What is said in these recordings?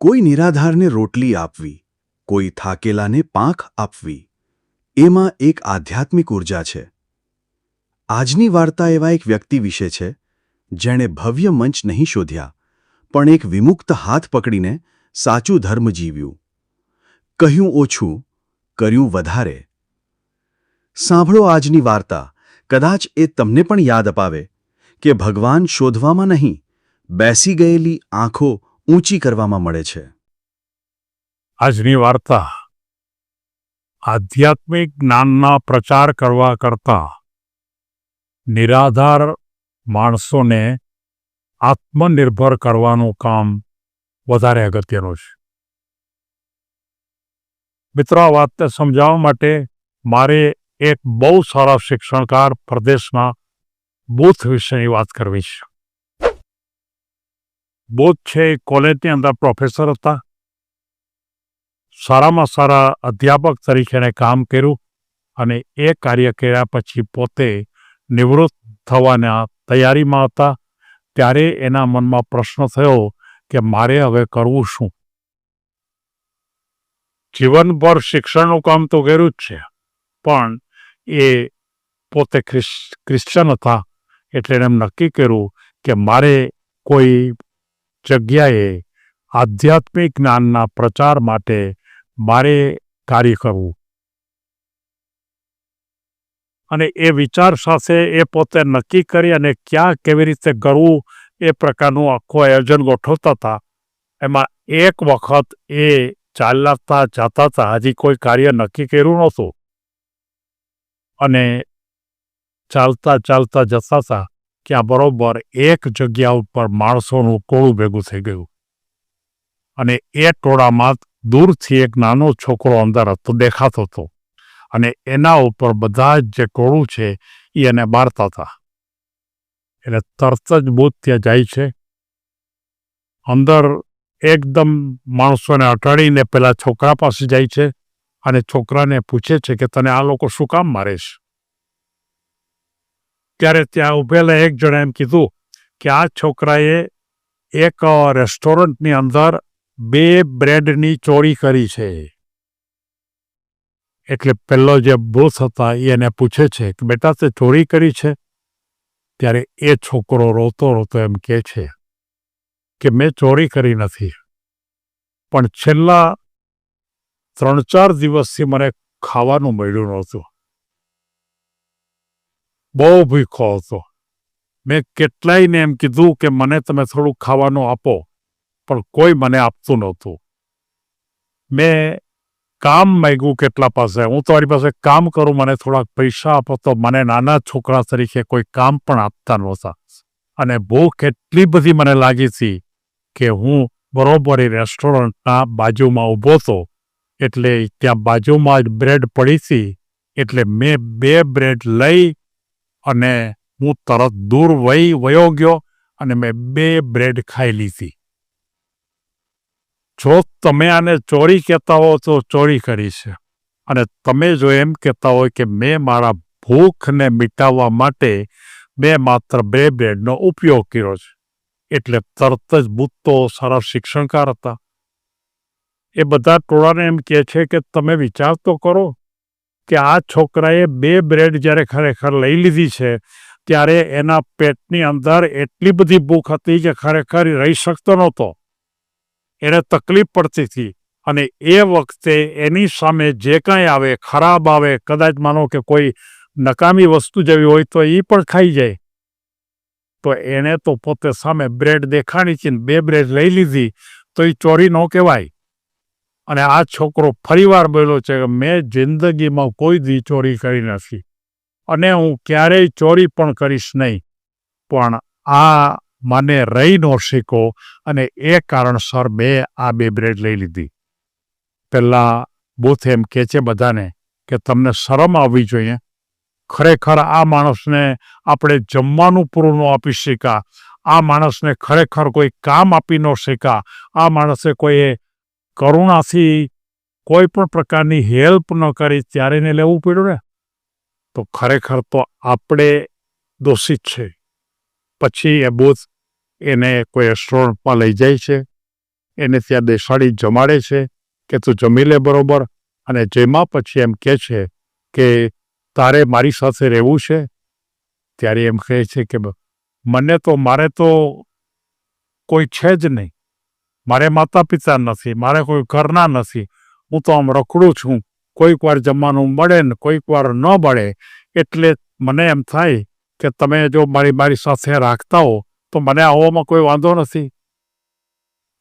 કોઈ નિરાધારને રોટલી આપવી, કોઈ થાકેલાને પાંખ આપવી, એમાં એક આધ્યાત્મિક ઊર્જા છે. આજની વાર્તા એવા એક વ્યક્તિ વિશે છે, જેણે ભવ્ય મંચ નહીં શોધ્યા, પણ એક વિમુક્ત હાથ પકડીને સાચું ધર્મ જીવ્યું. કહ્યું ઓછું, કર્યું વધારે. સાંભળો આજની વાર્તા, કદાચ એ તમને પણ યાદ અપાવે કે ભગવાન શોધવામાં નહીં, બેસી ગયેલી આંખો ઊંચી કરવામાં મળે છે. આજની વાર્તા આધ્યાત્મિક જ્ઞાનના પ્રચાર કરવા કરતા નિરાધાર માણસોને આત્મનિર્ભર કરવાનું કામ વધારે અગત્યનું છે. મિત્રો, આ વાતને સમજાવવા માટે મારે એક બહુ સારા શિક્ષણકાર પ્રદેશના બુથ વિશેની વાત કરવી છે. બુથ છે એ કોલેજની અંદર પ્રોફેસર હતા સારામાં સારા અધ્યાપક તરીકે એણે કામ કર્યું અને એ કાર્ય કર્યા પછી પોતે નિવૃત્ત થવાના તૈયારીમાં હતા ત્યારે એના મનમાં પ્રશ્ન થયો કે મારે હવે કરવું શું જીવનભર શિક્ષણનું કામ તો કર્યું જ છે, પણ એ પોતે ક્રિશ્ચન હતા એટલે એમ નક્કી કર્યું કે મારે કોઈ જગ્યાએ આધ્યાત્મિક જ્ઞાનના પ્રચાર માટે મારે કાર્ય કરવું. અને એ વિચાર સાથે એ પોતે નક્કી કરી અને ક્યાં કેવી રીતે કરવું એ પ્રકારનું આખું આયોજન ગોઠવતા હતા. એમાં એક વખત એ ચાલતા જતા હતા. હજી કોઈ કાર્ય નક્કી કર્યું નહોતું. અને ચાલતા ચાલતા જતા હતા. ત્યાં બરોબર એક જગ્યા ઉપર માણસોનું ટોળું ભેગું થઈ ગયું. અને એ ટોળામાં દૂરથી એક નાનો છોકરો અંદર હતો, દેખાતો હતો. અને એના ઉપર બધા જ જે ટોળું છે એ એને બારતા હતા. એટલે તરત જ બુથ ત્યાં જાય છે. અંદર એકદમ માણસોને અટાડીને પેલા છોકરા પાસે જાય છે અને છોકરાને પૂછે છે કે તને આ લોકો શું કામ મારે છે? ત્યારે ત્યાં ઉભેલા એક જણે એમ કીધું કે આ છોકરાએ એક રેસ્ટોરન્ટની અંદર બે બ્રેડની ચોરી કરી છે. એટલે પહેલો જે બોસ હતા એ એને પૂછે છે કે બેટા તે ચોરી કરી છે? ત્યારે એ છોકરો રોતો રોતો એમ કહે છે કે મેં ચોરી કરી નથી. પણ છેલ્લા ત્રણ ચાર દિવસથી મને ખાવાનું મળ્યું નહોતું. બહુ ભૂખો હતો. મેં કેટલાયને એમ કીધું કે મને તમે થોડું ખાવાનું આપો, પણ કોઈ મને આપતું નહોતું. મેં કામ માગ્યું કેટલા પાસે. હું તમારી પાસે કામ કરું, મને થોડાક પૈસા આપો તો મને નાના છોકરા તરીકે કોઈ કામ પણ આપતા નહોતા. અને ભૂખ એટલી બધી મને લાગી હતી કે હું બરોબર એ રેસ્ટોરન્ટના બાજુમાં ઊભો હતો, એટલે ત્યાં બાજુમાં જ બ્રેડ પડી હતી, એટલે મેં બે બ્રેડ લઈ અને હું તરત દૂર વહી વયો ગયો અને મેં બે બ્રેડ ખાઈ લીધી. જો તમે આને ચોરી કહેતા હો તો ચોરી કરી છે. અને તમે જો એમ કહેતા હોય કે મેં મારા ભૂખને મિટાવવા માટે મેં માત્ર બે બ્રેડનો ઉપયોગ કર્યો છે. એટલે તરત જ બુદ્ધો સારા શિક્ષણકાર હતા. એ બધા ટોળાને એમ કહે છે કે તમે વિચાર તો કરો કે આ છોકરાએ બે બ્રેડ જ્યારે ખરેખર લઈ લીધી છે, ત્યારે એના પેટની અંદર એટલી બધી ભૂખ હતી કે ખરેખર રહી શકતો નહોતો. એને તકલીફ પડતી હતી અને એ વખતે એની સામે જે કાંઈ આવે, ખરાબ આવે, કદાચ માનો કે કોઈ નકામી વસ્તુ જેવી હોય તો એ પણ ખાઈ જાય. તો એણે તો પોતે સામે બ્રેડ દેખાણી છે બે બ્રેડ લઈ લીધી, તો એ ચોરી ન કહેવાય. અને આ છોકરો ફરીવાર બોલ્યો છે કે મેં જિંદગીમાં કોઈ દી ચોરી કરી નથી અને હું ક્યારેય ચોરી પણ કરીશ નહીં. પણ આ મને રહી ન શીખો અને એ કારણસર મેં આ બે બ્રેડ લઈ લીધી. પહેલાં બુથ એમ કહે છે બધાને કે તમને શરમ આવવી જોઈએ. ખરેખર આ માણસને આપણે જમવાનું પૂરું ન આપી શીખા. આ માણસને ખરેખર કોઈ કામ આપી ન શીખા. આ માણસે કોઈ કરુણાથી કોઈ પણ પ્રકારની હેલ્પ ન કરી ત્યારે એને લેવું પડ્યું ને? તો ખરેખર તો આપણે દોષિત છે. પછી એ બુથ એને કોઈ રેસ્ટોરન્ટમાં લઈ જાય છે. એને ત્યાં દેસાડી જમાડે છે કે તું જમી લે બરોબર અને જેમાં પછી એમ કહે છે કે તારે મારી સાથે રહેવું છે? ત્યારે એમ કહે છે કે મને તો, મારે તો કોઈ છે જ નહીં. મારે માતા પિતા નથી, મારે કોઈ ઘરના નથી. હું તો આમ રખડું છું. કોઈક વાર જમવાનું મળે ને કોઈક વાર ન મળે એટલે મને એમ થાય કે તમે જો મારી મારી સાથે રાખતા હો, તો મને આવવામાં કોઈ વાંધો નથી.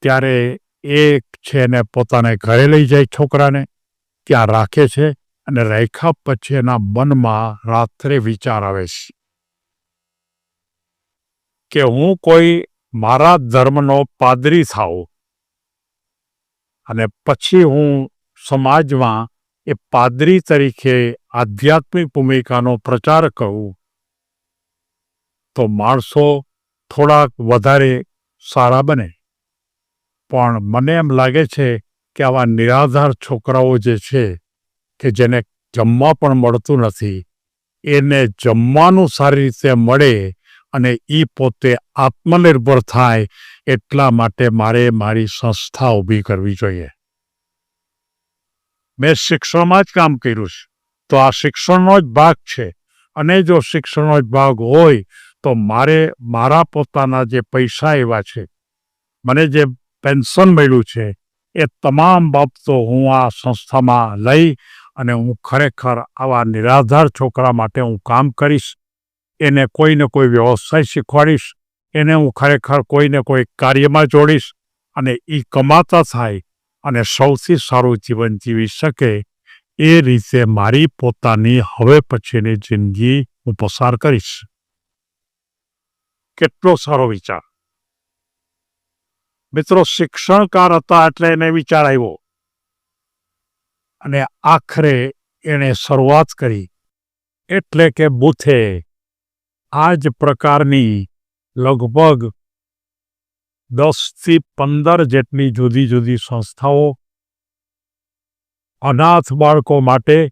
ત્યારે એ છે ને પોતાને ઘરે લઈ જાય છોકરાને, ત્યાં રાખે છે અને રાખ્યા પછી એના મનમાં રાત્રે વિચાર આવે છે કે હું કોઈ મારા ધર્મનો પાદરી થાઉં. અને પછી હું સમાજમાં એ પાદરી તરીકે આધ્યાત્મિક ભૂમિકાનો પ્રચાર કરું તો માણસો થોડાક વધારે સારા બને. પણ મને એમ લાગે છે કે આવા નિરાધાર છોકરાઓ જે છે, કે જેને જમવા પણ મળતું નથી, એને જમવાનું સારી રીતે મળે અને એ પોતે આત્મનિર્ભર થાય એટલા માટે મારે મારી સંસ્થા ઊભી કરવી જોઈએ. મેં શિક્ષણમાં જ કામ કર્યું છે. તો આ શિક્ષણનો જ ભાગ છે. અને જો શિક્ષણનો જ ભાગ હોય, તો મારે મારા પોતાના જે પૈસા એવા છે, મને જે પેન્શન મળ્યું છે, એ તમામ બાબતો હું આ સંસ્થામાં લઈ અને હું ખરેખર આવા નિરાધાર છોકરા માટે હું કામ કરીશ. એને કોઈને કોઈ વ્યવસાય શીખવાડીશ. એને હું ખરેખર કોઈને કોઈ કાર્યમાં જોડીશ અને એ કમાતા થાય અને સૌથી સારું જીવન જીવી શકે એ રીતે મારી પોતાની હવે પછીની જિંદગી હું પસાર કરીશ. કેટલો સારો વિચાર. મિત્રો, શિક્ષણકાર હતા એટલે એને વિચાર આવ્યો. અને આખરે એણે શરૂઆત કરી. એટલે કે બુથે આ જ પ્રકારની લગભગ દસથી પંદર જેટલી જુદી જુદી સંસ્થાઓ અનાથ બાળકો માટે,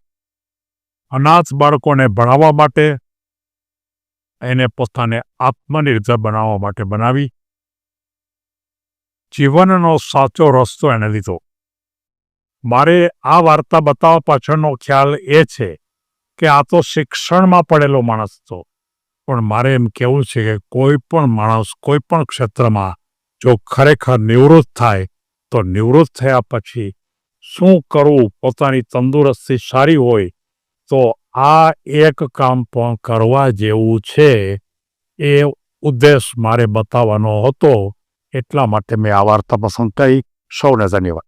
અનાથ બાળકોને ભણાવવા માટે, એને પોતાને આત્મનિર્ભર બનાવવા માટે બનાવી. જીવનનો સાચો રસ્તો એને લીધો. મારે આ વાર્તા બતાવવા પાછળનો ખ્યાલ એ છે કે આ તો શિક્ષણમાં પડેલો માણસ હતો. પણ મારે એમ કહેવું છે કે કોઈ પણ માણસ, કોઈ પણ ક્ષેત્રમાં જો ખરેખર નિવૃત્ત થાય, તો નિવૃત્ત થયા પછી શું કરવું? પોતાની તંદુરસ્તી સારી હોય, તો આ એક કામ પણ કરવા જેવું છે એ ઉદ્દેશ મારે બતાવવાનો હતો. એટલા માટે મેં આ વાર્તા પસંદ કરી. સૌને ધન્યવાદ.